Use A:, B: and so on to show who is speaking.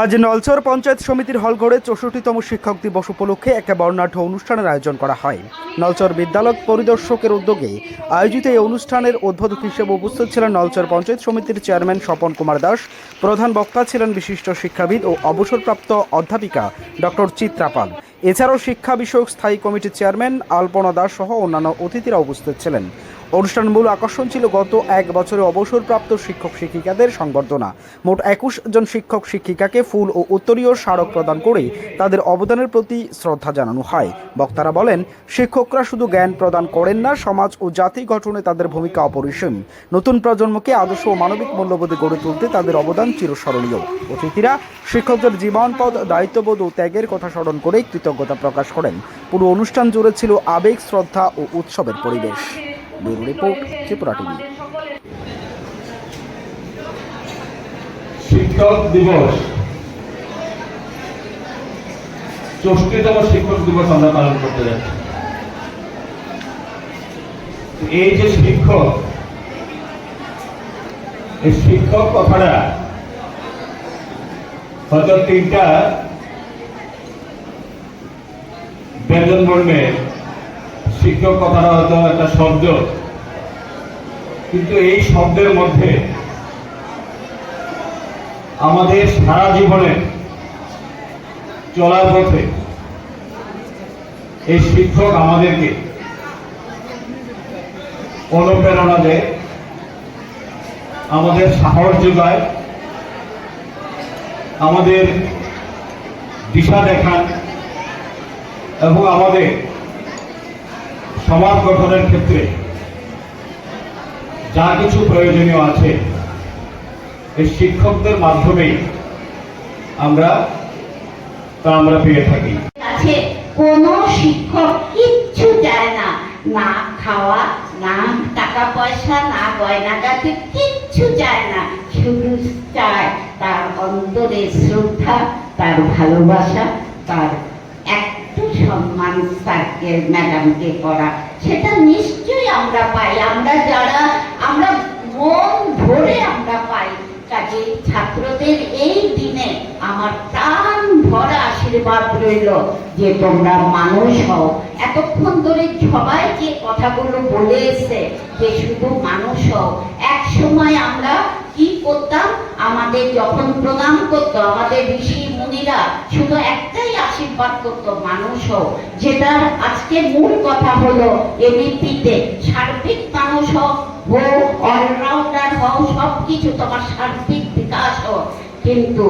A: আজ নলচর পঞ্চায়েত সমিতির হলঘরে চৌষট্টিতম শিক্ষক দিবস উপলক্ষে একটা বর্ণাঢ্য অনুষ্ঠানের আয়োজন করা হয়। নলচর বিদ্যালয় পরিদর্শকের উদ্যোগে আয়োজিত এই অনুষ্ঠানের উদ্বোধক হিসেবে উপস্থিত ছিলেন নলচর পঞ্চায়েত সমিতির চেয়ারম্যান স্বপন কুমার দাস, প্রধান বক্তা ছিলেন বিশিষ্ট শিক্ষাবিদ ও অবসরপ্রাপ্ত অধ্যাপিকা ডক্টর চিত্রা পাল। এছাড়াও শিক্ষা বিষয়ক স্থায়ী কমিটির চেয়ারম্যান আলপনা দাস সহ অন্যান্য অতিথিরা উপস্থিত ছিলেন। অনুষ্ঠানের মূল আকর্ষণ ছিল গত এক বছরে অবসরপ্রাপ্ত শিক্ষক শিক্ষিকাদের সংবর্ধনা। মোট একুশ জন শিক্ষক শিক্ষিকাকে ফুল ও উত্তরীয় স্মারক প্রদান করে তাদের অবদানের প্রতি শ্রদ্ধা জানানো হয়। বক্তারা বলেন, শিক্ষকরা শুধু জ্ঞান প্রদান করেন না, সমাজ ও জাতি গঠনে তাদের ভূমিকা অপরিসীম। নতুন প্রজন্মকে আদর্শ ও মানবিক মূল্যবোধে গড়ে তুলতে তাদের অবদান চিরস্মরণীয়। অতিথিরা শিক্ষকদের জীবনপদ দায়িত্ববোধ ও ত্যাগের কথা স্মরণ করে কৃতজ্ঞতা প্রকাশ করেন। পুরো অনুষ্ঠান জুড়ে ছিল আবেগ, শ্রদ্ধা ও উৎসবের পরিবেশ। Bureau report, Tripura TV.
B: শিক্ষক দিবস। চষ্টিতম শিক্ষক দিবস আমরা পালন করতে যাচ্ছি। এই যে শিক্ষক, এই শিক্ষক কথাটা হয়তো তিনটা ব্যঞ্জন বর্ণে শিক্ষক কথাটা হয়তো একটা শব্দ। কিন্তু এই শব্দের মধ্যে আমাদের সারা জীবনে চলার পথে এই শিক্ষক আমাদেরকে অনুপ্রেরণা দেয়, আমাদের সাহস যোগায়, আমাদের দিশা দেখান এবং আমাদের সমাজ গঠনের ক্ষেত্রে যা কিছু প্রয়োজনীয় আছে, এই শিক্ষকদের মাধ্যমেই আমরা তা আমরা পেয়ে থাকি।
C: কোনো শিক্ষক কিচ্ছু চায় না। না খাওয়া, না টাকা পয়সা, না গয়নাগাটি কিচ্ছু চায় না। শুধু চায় তার অন্তরে শ্রদ্ধা, তার ভালোবাসা, তার সম্মান স্যারকে, ম্যাডামকে করা, সেটা নিশ্চয়ই আমরা পাই। আমরা যারা, আমরা মন ভরে আমরা পাই। কাজে ছাত্রদের এই দিনে আমার প্রাণ ভরা আশীর্বাদ রইল যে তোমরা মানুষ হও। এতক্ষণ ধরে সবাই যে কথাগুলো বলে এসে যে শুধু মানুষ হও, এক সময় আমরা কি করতাম? আমাদের যখন প্রণাম করতো আমাদের ঋষি মুনিরা, শুধু একটাই আশীর্বাদ করত মানুষ হোক যেটা আজকে মূল কথা হলো এবিপিতে সার্বিক মানুষ হোক হো অলরাউন্ডার হও সব কিছু তোমার সার্বিক বিকাশ হোক। কিন্তু